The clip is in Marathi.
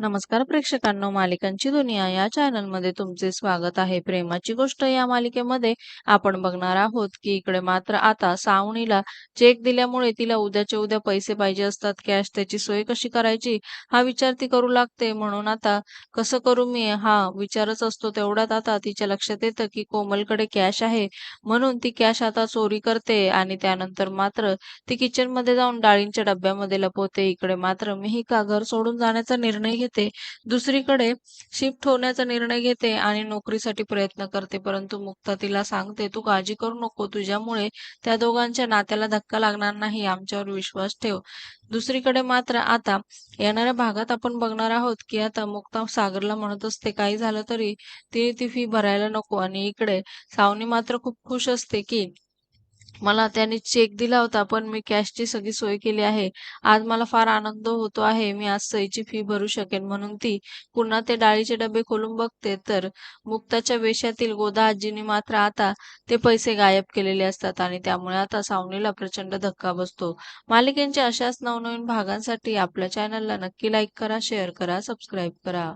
नमस्कार प्रेक्षकांनो मालिकांची दुनिया या चॅनलमध्ये तुमचे स्वागत आहे. प्रेमाची गोष्ट या मालिकेमध्ये आपण बघणार आहोत की इकडे मात्र आता सावणीला चेक दिल्यामुळे तिला उद्याच्या उद्या पैसे पाहिजे असतात. कॅश त्याची सोय कशी करायची? हा विचार ती करू लागते. म्हणून आता कसं करू मी? हा विचारच असतो तेवढ्यात आता तिच्या लक्षात येतं की कोमलकडे कॅश आहे. म्हणून ती कॅश आता चोरी करते आणि त्यानंतर मात्र ती किचनमध्ये जाऊन डाळींच्या डब्यामध्ये लपवते. इकडे मात्र मिहिका घर सोडून जाण्याचा निर्णय घेते दुसरीकडे शिफ्ट होण्याचा निर्णय घेते आणि नोकरीसाठी प्रयत्न करते परंतु मुक्ता तिला सांगते तू काळजी करू नको तुझ्यामुळे त्या दोघांच्या नात्याला धक्का लागणार नाही आमच्यावर विश्वास ठेव. दुसरीकडे मात्र आता येणाऱ्या भागात आपण बघणार आहोत की आता मुक्ता सागरला म्हणत असते काही झालं तरी तिने ती फी भरायला नको. आणि इकडे सावनी मात्र खूप खुश असते की मला त्याने चेक दिला होता पण मी कॅशची सगळी सोय केली आहे. आज मला फार आनंद होतो आहे. मी आज सईची फी भरू शकेन म्हणून ती. पुन्हा ते डाळीचे डबे खोलून बघते. तर मुक्ताच्या वेशातील गोदा आजीने मात्र आता ते पैसे गायब केलेले असतात आणि त्यामुळे आता सावनीला प्रचंड धक्का बसतो. मालिकेंच्या अशाच नवनवीन भागांसाठी आपल्या चॅनलला नक्की लाईक करा शेअर करा सबस्क्राईब करा.